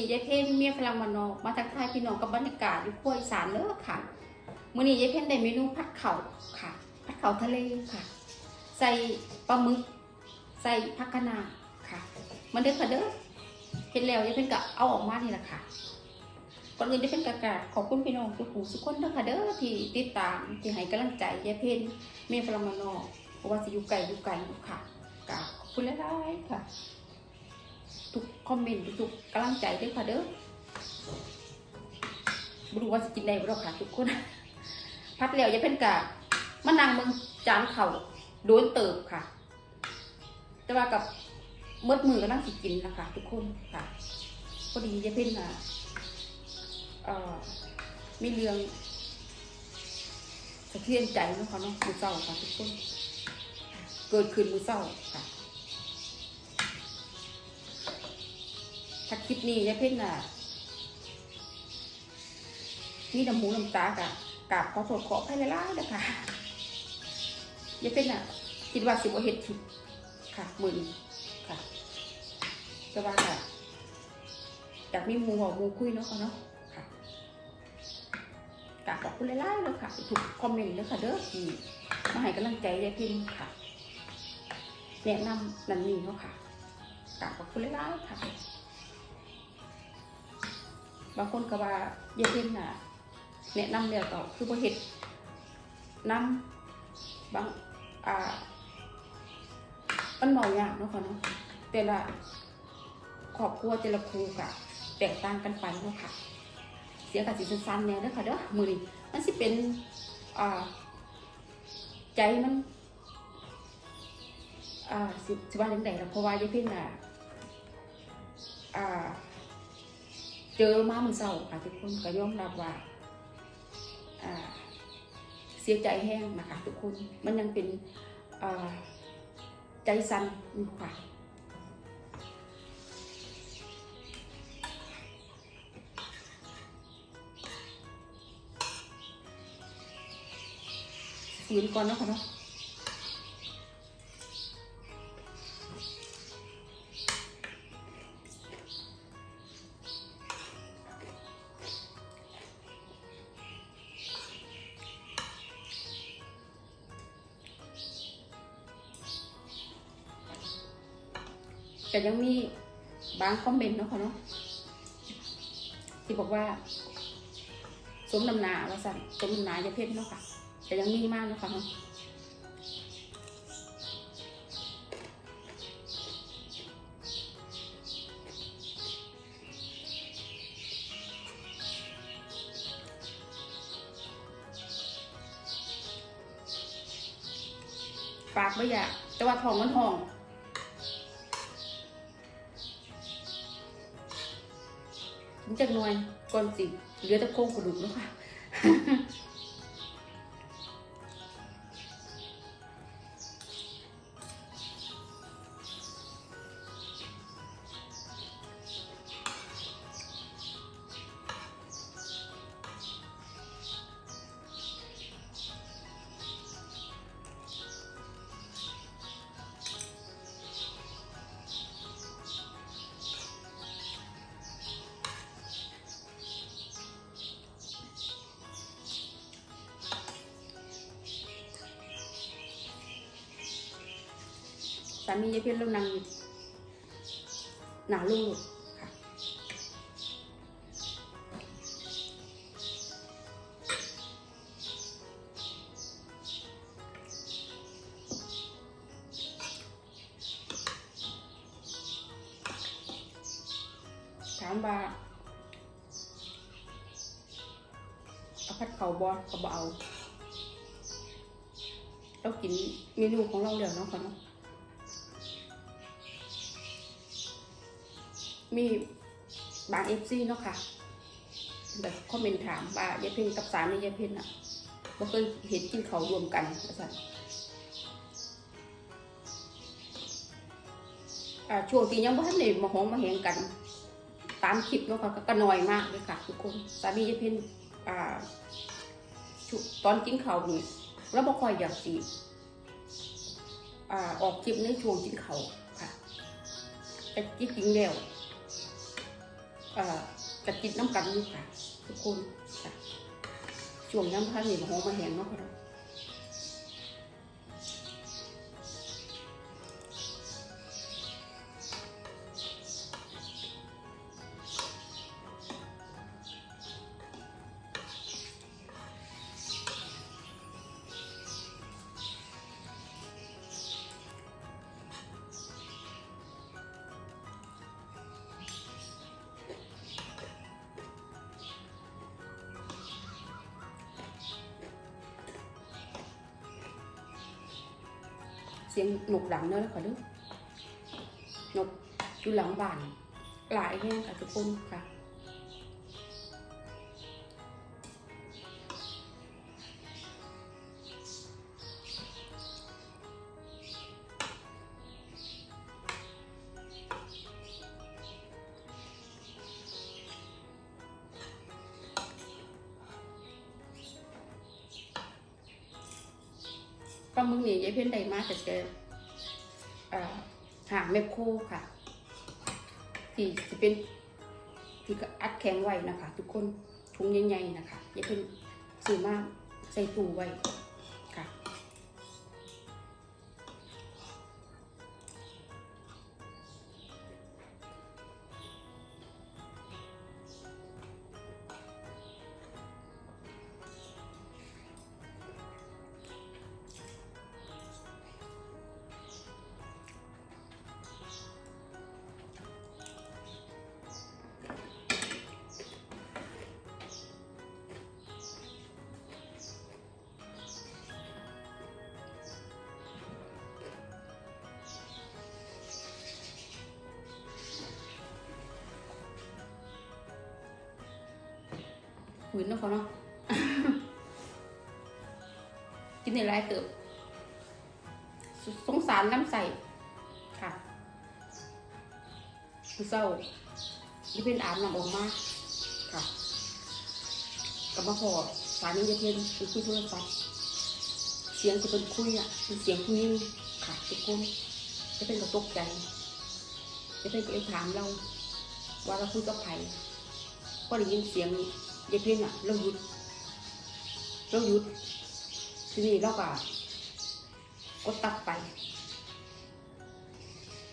นี้ยายเพ่นเมียฝรั่งมานอกมาทักทายพี่น้องกับบรรยากาศอยู่ขั้วอีสานเด้อค่ะมื้อนี้ยายเพ่นได้เมนูผัดเข่าค่ะ ผัดเข่าทะเลค่ะ ใส่ปลาหมึก ใส่ผักคะน้าค่ะ มันเด้อค่ะเด้อเห็นแล้วยายเพ่นก็เอาออกมานี่แหละค่ะก่อนอื่นยายเพ่นก็กาบขอบคุณพี่น้องทุกผู้ทุกคนเด้อค่ะเด้อที่ติดตามที่ให้กำลังใจยายเพ่นเมียฝรั่งมานอกเพราะว่าสิอยู่ไกลอยู่ไกลอยู่ค่ะกราบขอบคุณหลายๆค่ะ ทุกคอมเมนต์ทุกกำลังใจด้วยค่ะเด้อไม่รู้ว่าจะกินได้บ่หรอกค่ะทุกคน พัดแล้วอย่าเพิ่นกะมานั่งมึงจานเข่าโดนเติบค่ะ แต่ว่ากับเมื่อมือก็นั่งสิกินนะคะทุกคนค่ะพอดีอย่าเพิ่นอะเอ่อมีเรื่องสะเทือนใจเนะคะเนาะมือเศร้าค่ะทุกคน เกิดขึ้นมือเศร้าค่ะ ถ้าคลิปนี้ยายเพ่นน่ะมีน้ำหมูน้ำตากะกราบขอโทษขออภัยหลายๆนะคะยายเพ่นน่ะคิดว่าสิบเฮ็ดผิดค่ะมือนี้ค่ะแต่ว่าค่ะอยากมีมูบอกมูคุยเนาะค่ะเนาะค่ะกราบขอบคุณหลายๆเลยค่ะทุกคอมเมนต์เลยค่ะเด้อที่มาให้กำลังใจยายเพ่นค่ะแนะนำนันนี่เนาะค่ะกราบขอบคุณหลายๆค่ะ บางคนก็ว่าเยาเพ่นน่ะแนะนำแล้วก็คือบ่เฮ็ดน้ำบางอ่ามันเมายากเนาะค่ะเนาะแต่ละครอบครัวแต่ละครูก็แตกต่างกันไปเนาะค่ะ เสียงกับสิสั้นๆแน่เด้อค่ะเด้อมือนี้มันสิเป็นอ่าใจมันอ่าสิสิว่าจังไดล่ะเพราะว่าเยาเพ่นน่ะอ่า เจอมาเมือเศร้าค่ะทุกคนก็ยอมรับว่าเสียใจแห้งนะคะทุกคนมันยังเป็นใจสั่นอยู่ค่ะฝืนก่อนนะค่ะเนาะ แต่ยังมีบางคอมเมนต์เนาะค่ะเนาะที่บอกว่า สมนำหนาว่าสั่นสมนำหนาจะเพชรเนาะค่ะ แต่ยังมีมากเนาะค่ะเนาะปากไม่อยากแต่ว่าทองมันห้อง จากหน่วยก่อนสิเหลือแต่โครงกระดูกแล้วค่ะามียายเพี้ยนเรานั่งหนาลูกค่ะถามว่าเอาพัดเขาบอก็บเอาเรากินเมนูของเราแล้วเนาะค่ะเนาะ มีบางเอฟซีเนาะค่ะแบบคอมเมนต์ถามว่ายายเพ็ญกับสามียายเพ็ญอะบ่เคยเห็นกินเขารวมกันอาจารย์ช่วงที่ยังบ่ทันได้มาหองมาแหงกัน ตามคลิปเนาะค่ะก็ก็น้อยมากเลยค่ะ ทุกคนสามียายเพ็ญอ่าช่วงตอนกินเขาวนี่เราบ่ค่อยอยากสิอ่าอกคลิปในช่วงกินเขาค่ะ แต่จริงๆแล้วเอ่อ กระจิตน้ำกันอยู่ค่ะทุกคนค่ะช่วงย้ำพันนี่หอมมาแหงเนาะค่ะ เสียงหนกหลังเนาะค่ะเด้อนกอยู่หลังบ้าน หลายแห้งค่ะทุกคนค่ะ แต่เจอเอ่อหางแมคโครค่ะที่จะเป็นที่ก็อัดแข็งไว้นะคะ ทุกคนถุงใหญ่ๆนะคะยาเพ่นซื้อมาใส่ตู้ไว้ หืนเนาะเขาเนาะ กินในไรเติบสสงสารน้ำใสค่ะคือเศร้าที่เป็นอาบน้ำออกมาค่ะกับมาพอสารนี้จะเป็นเป็นคุยโทรศัพท์เสียงจะเป็นคุยอะเป็นเสียงคุยค่ะทุกคนจะเป็นกระตกใจ จะเป็นก็เลยถามเรา ว่าเราคุยกับใครก็ได้ยินเสียง ยายเพ่งอะเราหยุดเราหยุดทีนี้เราก็กดตัดไป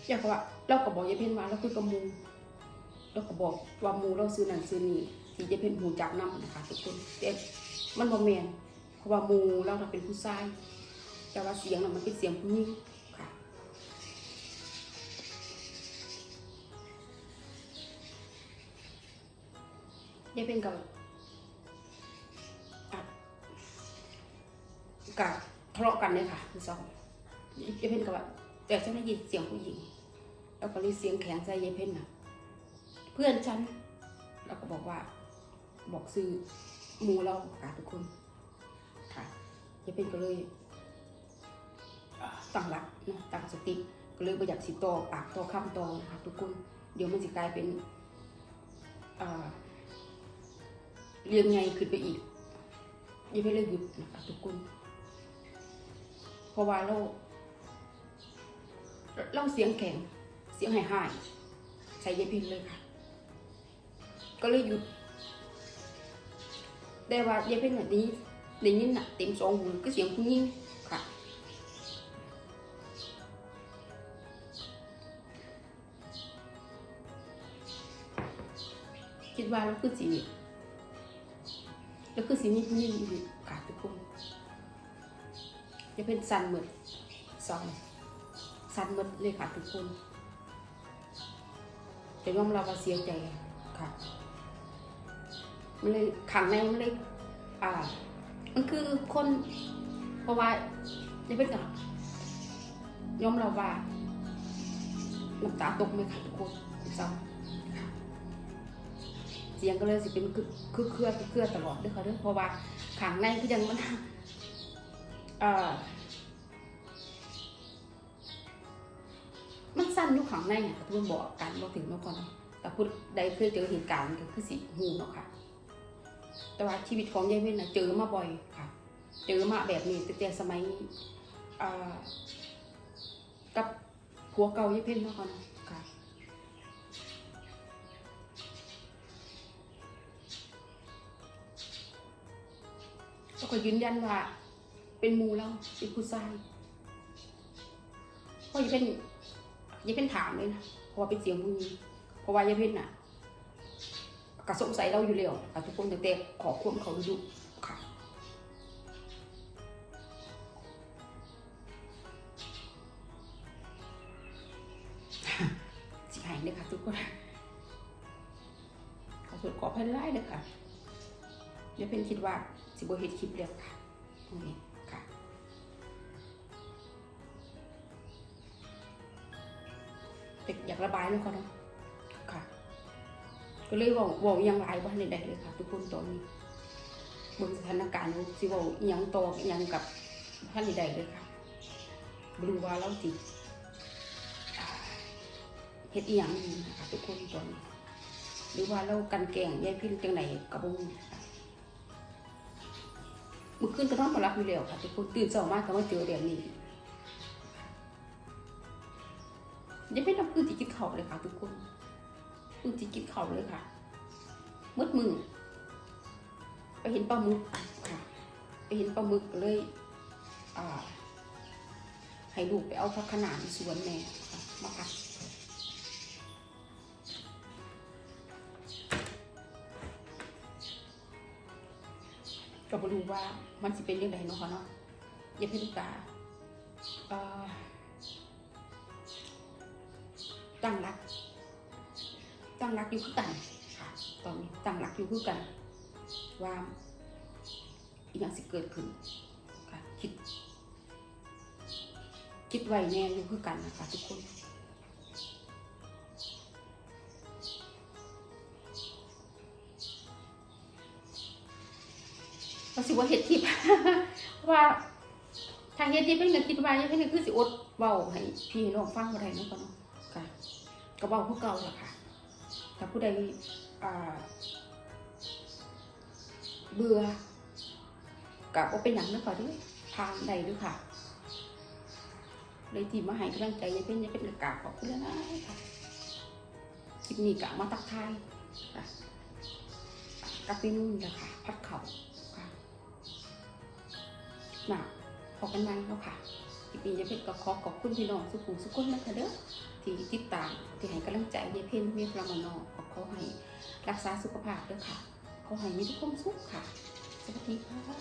อยากว่าเราก็บอกยายเพ่งว่าเราคุยกับมูเราก็บอกว่ามูเราซื้อนั่นซื้อนี่ที่ยายเพ่งหูจักน้ำนะคะทุกคนแต่มันบ่แมนเพราะว่ามูเราน่ะเป็นผู้ชาย แต่ว่าเสียงน่ะมันเป็นเสียงผู้หญิงค่ะยายเพ่งกับ ทะเลาะกันเนี่ยค่ะคุณสองยายเพ่นกับว่าแต่ฉันได้ยินเสียงผู้หญิง แล้วก็เลยเสียงแข็งใส่ยายเพ่นน่ะ เพื่อนฉันแล้วก็บอกว่า บอกซื้อหมูเราค่ะทุกคนค่ะยายเพ่นก็เลยตั้งหลักนะตั้งสติก็เลยประหยัดสิต่อปากต่อคำต่อนะคะทุกคน เดี๋ยวมันจะกลายเป็นเรียงไงขึ้นไปอีกยังไม่เลิกหยุดนะคะทุกคน ราะว่าเราเราเสียงแข็ง เสียงหายหายๆใช้ยาพินเลยค่ะ ก็เลยหยุดแต่ว่ายาพินน่ะนี้ได้ยินน่ะเต็มสองหูก็เสียงผู้หญิงค่ะคิดว่าเราคือสีแล้วคือสีนี้นี่อยู่ค่ะทุกคน จะเป็นสันหมดสองสันหมดเลยค่ะทุกคนแต่ยอมรับว่าเสียใจค่ะมันเลยขังในมันเลยอ่า มันคือคนเพราะว่าจะเป็นกับยอมรับว่าน้ำตาตกไหมค่ะทุกคนเศร้าค่ะเสียงก็เลยสิเป็นคือเครือคือเครือตลอดด้วยค่ะด้วยเพราะว่าขังในก็ยังมัน มันสั้นอยู่ข้างในอะเพื่อนบอกกันบอกถึงเมื่อก่อนแต่พูดได้เคยเจอเหตุการณ์ก็คือสิหูเนาะค่ะ แต่ว่าชีวิตของยายเว้นนะเจอมาบ่อยค่ะ เจอมาแบบนี้ตั้งแต่สมัยกับผัวเก่ายายเพ่นเมื่อก่อนค่ะก็ยืนยันว่า เป็นมูเราเป็นผู้ชายเพราะอย่าเป็นอย่าเป็นถามเลยนะเพราะว่าเป็นเสียงผู้หญิงเพราะว่าอย่าเป็นน่ะกระสงสัยเราอยู่แล้วค่ทุกคนแต่แต่ขอความเขาดูค่ะสิหายเลยค่ะทุกคนขอสุดขอพันไล่เลยค่ะอย่าเป็นคิดว่าสิบเฮ็ดคลิปแล้วค่ะตรงนี้ แต่อยากระบายแล้วเขาเนาะค่ะ ก็เลยบอกบอกยังไรว่าในใดเลยค่ะ ทุกคนตอนนี้บิ่งสถานการณ์สิบอกอหยังตออหยังกับท่านใดเลยค่ะบรูว่าเราจิเฮ็ดอหยังนะคะทุกคนตอนนี้หรือว่าเรากันแกงยายพินจังไหนกับบุ้งมื่อคืนก็นอนบ่หลับอยู่แล้วค่ะทุกคนตื่นเช้ามาก็มาเจอแบบนี้ ยังไม่ทำพื้นที่กินเขาเลยค่ะ ทุกคนพื้นที่กินเขาเลยค่ะมืดมือไปเห็นปลาหมึกค่ะ ไปเห็นปลาหมึกเลย อ่าให้ลูกไปเอาพักขนาดสวนแม่ค่ะมาค่ะก็มาดูว่ามันจะเป็นยังไงเนาะค่ะเนาะอย่าเพิ่งกาเอ่อ ตั้งรัก ตั้งรักอยู่คือกันค่ะตอนนี้ตั้งรักอยู่คือกัน ว่าอีกอย่างสิเกิดขึ้นค่ะคิด คิดไว้แน่อยู่คือกันนะคะทุกคนก็สิว่าเห็ดทิพย์ว่าทางเฮ็ดทิพย์เป็นก็คิดว่ายังเป็นคือสิอดเว้าให้พี่น้องฟังบ่ได้เนะก็เนาะ ค่ะก็เบาผู้เก่าแหละค่ะถ้าผู้ใดเบื่อกับว่าเป็นอย่างนั้นก่อนด้วยทางใดด้วยค่ะเลยทีมาให้กำลังใจยายเป็นยายเป็นกราขอบคุณนะค่ะคลิปนี้กะมาตักทายค่ะกับเมนูนี่แหละค่ะพัดเข่าค่ะหนาพอกันไหมแล้วค่ะคลิปนี้ยายเป็นก็ขอขอบคุณพี่น้องสุขุมสุขคนนะคะเด้อ ที่ติดตามที่ให้กำลังใจเยายเพ่นเมียพลามานอขอขาให้รักษาสุขภาพด้วยค่ะ เขาให้มีทุกความสุขค่ะ สวัสดีค่ะ